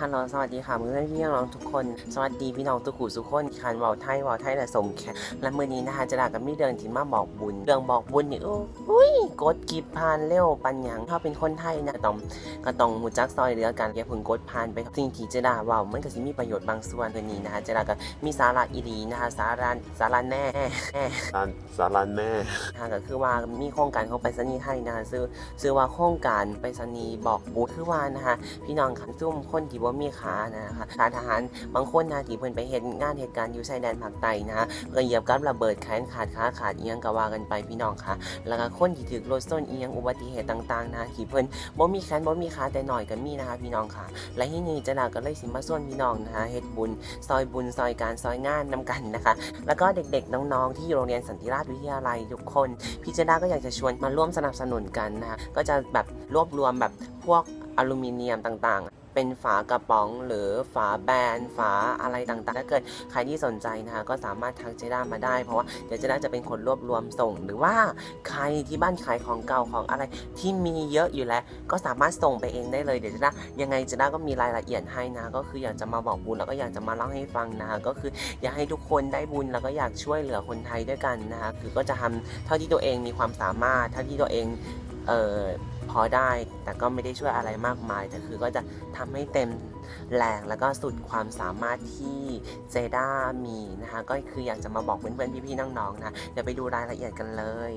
ฮัลโหลสวัสดีค่ะเพื่อนพี่น้องทุกคน สวัสดีพี่น้องทุกขู่ทุกคนคันเวาไทยเวาไทยและสมแขกและมื่อนี้นะคะจะดากับมีเดินที่มาบอกบุญเรื่องบอกบุญนี่โอ้อุ้ยกดกิบพานเร็วปัญญังถ้าเป็นคนไทยนะก็ต้องก็ต้องหูจักซอยเหลือกันอย่าเพึ่งกดพานไปสิ่งที่จะดาเว่ามันก็สิมีประโยชน์บางส่วนตัวนี้นะคะจะดากับมีสาระอีดีนะคะสาระสาระแน่แน่ร้านสารันแม่นะคะก็คือว่ามีโครงการของไปรษณีย์ไทยนะคะซื้อซื้อว่าโครงการไปรษณีย์บอกบุญคือว่านะคะพี่น้องคันซุ่มคนที่บ่มีขานะคะขาทหารบางคนนะที่เพิ่นไปเห็นงานเหตุการณ์อยู่ชายแดนภาคใต้นะคะเพิ่นเหยียบกับระเบิดแขนขาดขาขาดเอียงก็ว่ากันไปพี่น้องค่ะ แล้วก็คนที่ถูกรถส้นเอียงอุบัติเหตุต่างๆนะที่เพิ่นบ่มีแขนบ่มีขาแต่หน่อยก็มีนะคะพี่น้องค่ะ และที่นี่เจะดาก็เลยสิมาส่วนพี่น้องนะคะเฮ็ดบุญ ซอยบุญซอยการซอยงานนํกันนะคะ แล้วก็เด็กๆน้องๆที่อยู่โรงเรียนสันติราชวิทยาลัยทุกคนพี่เจด้าก็อยากจะชวนมาร่วมสนับสนุนกันนะคะก็จะแบบรวบรวมแบบพวกอลูมิเนียมต่างๆ เป็นฝากระป๋องหรือฝาแบนฝาอะไรต่างๆ ถ้าเกิดใครที่สนใจนะคะก็สามารถทักเจด้ามาได้ เพราะว่าเดี๋ยวเจด้าจะเป็นคนรวบรวมส่ง หรือว่าใครที่บ้านขายของเก่าของอะไรที่มีเยอะอยู่แล้ว ก็สามารถส่งไปเองได้เลยเดี๋ยวเจด้ายังไงเจด้าก็มีรายละเอียดให้นะก็คืออยากจะมาบอกบุญแล้วก็อยากจะมาเล่าให้ฟังนะคะก็คืออยากให้ทุกคนได้บุญแล้วก็อยากช่วยเหลือคนไทยด้วยกันนะคะคือก็จะทำเท่าที่ตัวเองมีความสามารถเท่าที่ตัวเอง เออพอได้แต่ก็ไม่ได้ช่วยอะไรมากมายแต่คือก็จะทำให้เต็มแรงแล้วก็สุดความสามารถที่เจด้ามีนะคะก็คืออยากจะมาบอกเพื่อนๆพี่ๆน้องๆนะเดี๋ยวไปดูรายละเอียดกันเลย